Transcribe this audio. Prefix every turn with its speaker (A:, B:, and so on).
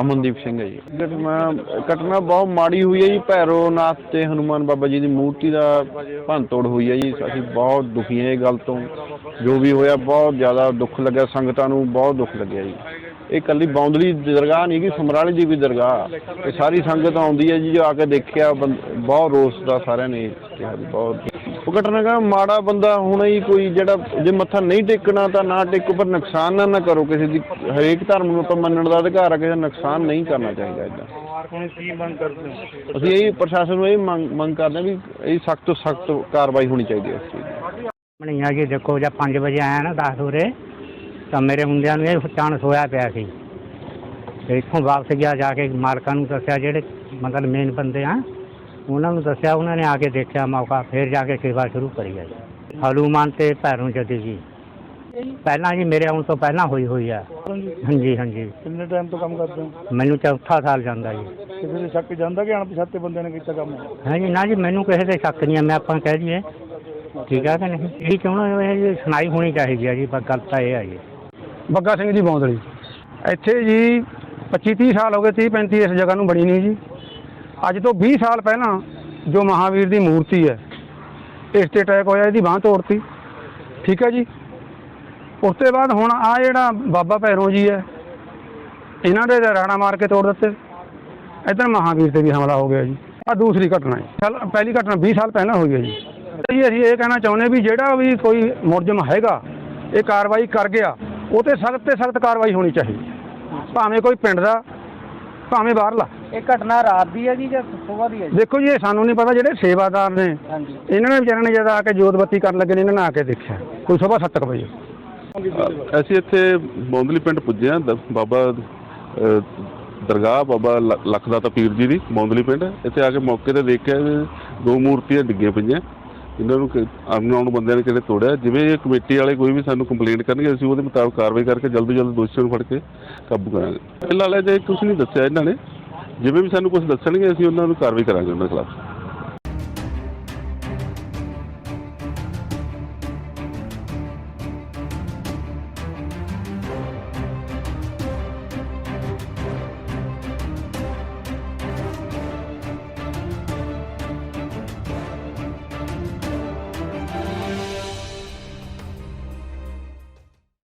A: ਅਮਨਦੀਪ ਸਿੰਘ ਹੈ ਜੀ। ਘਟਨਾ ਘਟਨਾ ਬਹੁਤ ਮਾੜੀ ਹੋਈ ਹੈ ਜੀ ਭੈਰੋ ਨਾਥ ਤੇ ਹਨੂਮਾਨ ਬਾਬਾ ਜੀ ਦੀ ਮੂਰਤੀ ਦਾ ਭੰਨਤੋੜ ਹੋਈ ਹੈ ਜੀ। ਅਸੀਂ ਬਹੁਤ ਦੁਖੀ ਹਾਂ ਇਹ ਗੱਲ ਤੋਂ। ਜੋ ਵੀ ਹੋਇਆ, ਬਹੁਤ ਜ਼ਿਆਦਾ ਦੁੱਖ ਲੱਗਿਆ, ਸੰਗਤਾਂ ਨੂੰ ਬਹੁਤ ਦੁੱਖ ਲੱਗਿਆ ਜੀ। ਇਹ ਇਕੱਲੀ ਬੌਂਦਲੀ ਦਰਗਾਹ ਨਹੀਂ ਕਿ ਸਮਰਾਲੇ ਦੀ ਵੀ ਦਰਗਾਹ। ਇਹ ਸਾਰੀ ਸੰਗਤ ਆਉਂਦੀ ਹੈ ਜੀ, ਜੋ ਆ ਕੇ ਦੇਖਿਆ ਬੰਦ- ਬਹੁਤ ਰੋਸ ਦਾ ਸਾਰਿਆਂ ਨੇ ਕਿਹਾ ਵੀ ਬਹੁਤ ਉਹ ਘਟਨਾ ਕਾ ਮਾੜਾ ਬੰਦਾ ਹੋਣਾ ਹੀ ਕੋਈ ਜਿਹੜਾ ਜੇ ਮੱਥਾ ਨਹੀਂ ਟੇਕਣਾ ਤਾਂ ਨਾ ਟੇਕੋ ਪਰ ਨੁਕਸਾਨ ਨਾ ਨਾ ਕਰੋ ਕਿਸੇ ਦੀ। ਹਰੇਕ ਧਰਮ ਨੂੰ ਆਪਾਂ ਮੰਨਣ ਦਾ ਅਧਿਕਾਰ ਆ, ਕਿਸੇ ਦਾ ਨੁਕਸਾਨ ਨਹੀਂ ਕਰਨਾ ਚਾਹੀਦਾ ਇਦਾਂ।
B: ਹੁਣ ਕੀ ਮੰਗ ਕਰਦੇ ਹੋ
A: ਅਸੀਂ ਇਹ ਪ੍ਰਸ਼ਾਸਨ ਨੂੰ ਇਹ ਮੰਗ ਮੰਗ ਕਰਦੇ ਹਾਂ ਵੀ ਇਹ ਸਖਤ ਤੋਂ ਸਖਤ ਕਾਰਵਾਈ ਹੋਣੀ ਚਾਹੀਦੀ ਹੈ ਇਸ ਚੀਜ਼ ਦੀ।
C: ਬਣੀਆਂ ਜੀ ਦੇਖੋ, ਜਦ 5 ਵਜੇ ਆਇਆ ਨਾ 10 ਉਰੇ, ਤਾਂ ਮੇਰੇ ਹੁੰਦਿਆਂ ਨੂੰ ਇਹ ਚਾਂਸ ਸੋਇਆ ਪਿਆ ਸੀ। ਤੇ ਇੱਥੋਂ ਵਾਪਸ ਗਿਆ, ਜਾ ਕੇ ਮਾਲਕਾਂ ਨੂੰ ਦੱਸਿਆ ਜਿਹੜੇ ਮਤਲਬ ਮੇਨ ਬੰਦੇ ਆ ਉਹਨਾਂ ਨੂੰ ਦੱਸਿਆ ਉਹਨਾਂ ਨੇ ਆ ਕੇ ਦੇਖਿਆ ਮੌਕਾ ਫਿਰ ਜਾ ਕੇ ਸੇਵਾ ਸ਼ੁਰੂ ਕਰੀ ਹੈ ਜੀ। ਹਨੂਮਾਨ ਤੇ ਭੈਰੋਂ ਜਦੀ ਜੀ। ਪਹਿਲਾਂ ਜੀ ਮੇਰੇ ਆਉਣ ਤੋਂ ਪਹਿਲਾਂ ਹੋਈ ਹੋਈ ਆ। ਹਾਂਜੀ ਹਾਂਜੀ।
B: ਕਿੰਨੇ ਟਾਈਮ ਤੋਂ ਕੰਮ ਕਰਦੇ ਹੋ?
C: ਮੈਨੂੰ ਚੌਥਾ ਸਾਲ ਜਾਂਦਾ ਜੀ।
B: ਕਿਸੇ ਦੇ ਸ਼ੱਕ ਜਾਂਦਾ ਕਿ ਅਣਪਛਾਤੇ ਬੰਦੇ ਨੇ ਕੀਤਾ ਕੰਮ?
C: ਹਾਂਜੀ ਨਾ ਜੀ ਮੈਨੂੰ ਕਿਸੇ ਤੇ ਸ਼ੱਕ ਨਹੀਂ ਆ ਮੈਂ ਆਪਾਂ ਕਹਿ ਦਈਏ। ਠੀਕ ਆ ਕਿ ਨਹੀਂ? ਇਹ ਇਹ ਜੀ ਸੁਣਾਈ ਹੋਣੀ ਚਾਹੀਦੀ ਆ ਜੀ ਬਸ ਗੱਲ ਤਾਂ ਇਹ ਆ ਜੀ।
D: ਬੱਗਾ ਸਿੰਘ ਜੀ ਬੌਂਦਲੀ। ਇੱਥੇ ਜੀ 25 30 ਸਾਲ ਹੋ ਗਏ 30 35 ਇਸ ਜਗ੍ਹਾ ਨੂੰ ਬਣੀ ਨਹੀਂ ਜੀ। ਅੱਜ ਤੋਂ 20 ਸਾਲ ਪਹਿਲਾਂ ਜੋ ਮਹਾਵੀਰ ਦੀ ਮੂਰਤੀ ਹੈ, ਇਸ ਤੇ ਅਟੈਕ ਹੋਇਆ, ਇਹਦੀ ਬਾਂਹ ਤੋੜਤੀ। ਠੀਕ ਹੈ ਜੀ? ਉਸ ਤੋਂ ਬਾਅਦ ਹੁਣ ਆ ਜਿਹੜਾ ਬਾਬਾ ਭੈਰੋ ਜੀ ਹੈ, ਇਹਨਾਂ ਦੇ ਰਾਣਾ ਮਾਰ ਕੇ ਤੋੜ ਦਿੱਤੇ। ਇੱਧਰ ਮਹਾਵੀਰ ਤੇ ਵੀ ਹਮਲਾ ਹੋ ਗਿਆ ਜੀ। ਆ ਦੂਸਰੀ ਘਟਨਾ ਹੈ। ਚੱਲ, ਪਹਿਲੀ ਘਟਨਾ 20 ਸਾਲ ਪਹਿਲਾਂ ਹੋਈ ਹੈ ਜੀ। ਜੀ, ਅਸੀਂ ਇਹ ਕਹਿਣਾ ਚਾਹੁੰਦੇ ਵੀ ਜਿਹੜਾ ਵੀ ਕੋਈ ਮੁਲਜ਼ਮ ਹੈਗਾ, ਇਹ ਕਾਰਵਾਈ ਕਰ ਗਿਆ, ਉਹ ਤੇ ਸਖਤ ਤੇ ਸਖਤ ਕਾਰਵਾਈ ਹੋਣੀ ਚਾਹੀਦੀ। ਭਾਵੇਂ ਕੋਈ ਪਿੰਡ ਦਾ, ਭਾਵੇਂ ਬਾਹਰਲਾ।
B: ਇਹ ਘਟਨਾ ਰਾਤ ਦੀ ਹੈ ਜੀ ਜਾਂ ਸਵੇਰ ਦੀ ਹੈ
D: ਦੇਖੋ ਜੀ ਇਹ ਸਾਨੂੰ ਨਹੀਂ ਪਤਾ ਜਿਹੜੇ ਸੇਵਾਦਾਰ ਨੇ।
B: ਹਾਂਜੀ।
D: ਇਹਨਾਂ ਨੇ ਵਿਚਾਰਿਆਂ ਨੇ ਜਦ ਆ ਕੇ ਜੋਤ ਬੱਤੀ ਕਰਨ ਲੱਗੇ ਨੇ ਇਹਨਾਂ ਨੇ ਆ ਕੇ ਦੇਖਿਆ। ਕੋਈ ਸਵੇਰ 7 ਵਜੇ।
E: ਅਸੀਂ ਇੱਥੇ ਬੌਂਦਲੀ ਪਿੰਡ ਪੁੱਜੇ ਦ- ਬਾਬਾ ਦਰਗਾਹ ਬਾਬਾ ਲਖਦਾਤਾ ਪੀਰ ਜੀ ਦੀ ਬੌਂਦਲੀ ਪਿੰਡ। ਇੱਥੇ ਆ ਕੇ ਮੌਕੇ ਤੇ ਦੇਖਿਆ ਦੋ ਮੂਰਤੀਆਂ ਡਿੱਗੀਆਂ ਪਈਆਂ। ਇਹਨਾਂ ਨੂੰ ਅਨਨੋਨ ਬੰਦਿਆਂ ਨੇ ਕਿਹੜੇ ਤੋੜਿਆ। ਜਿਵੇਂ ਇਹ ਕਮੇਟੀ ਵਾਲੇ ਕੋਈ ਵੀ ਸਾਨੂੰ ਕੰਪਲੇਂਟ ਕਰਨਗੇ ਅਸੀਂ ਉਹਦੇ ਮੁਤਾਬਕ ਕਾਰਵਾਈ ਕਰਕੇ ਜਲਦੀ ਜਲਦ ਦੋਸ਼ੀਆਂ ਨੂੰ ਫੜ ਕੇ ਕਾਬੂ ਕਰਾਂਗੇ। ਫਿਲਹਾਲ ਅਜੇ ਕੁਝ ਨਹੀਂ ਦੱਸਿਆ ਇਹਨਾਂ ਨੇ ਜਿਵੇਂ ਵੀ ਸਾਨੂੰ ਕੁਝ ਦੱਸਣਗੇ ਅਸੀਂ ਉਹਨਾਂ ਨੂੰ ਕਾਰਵਾਈ ਕਰਾਂਗੇ ਉਹਨਾਂ ਖਿਲਾਫ।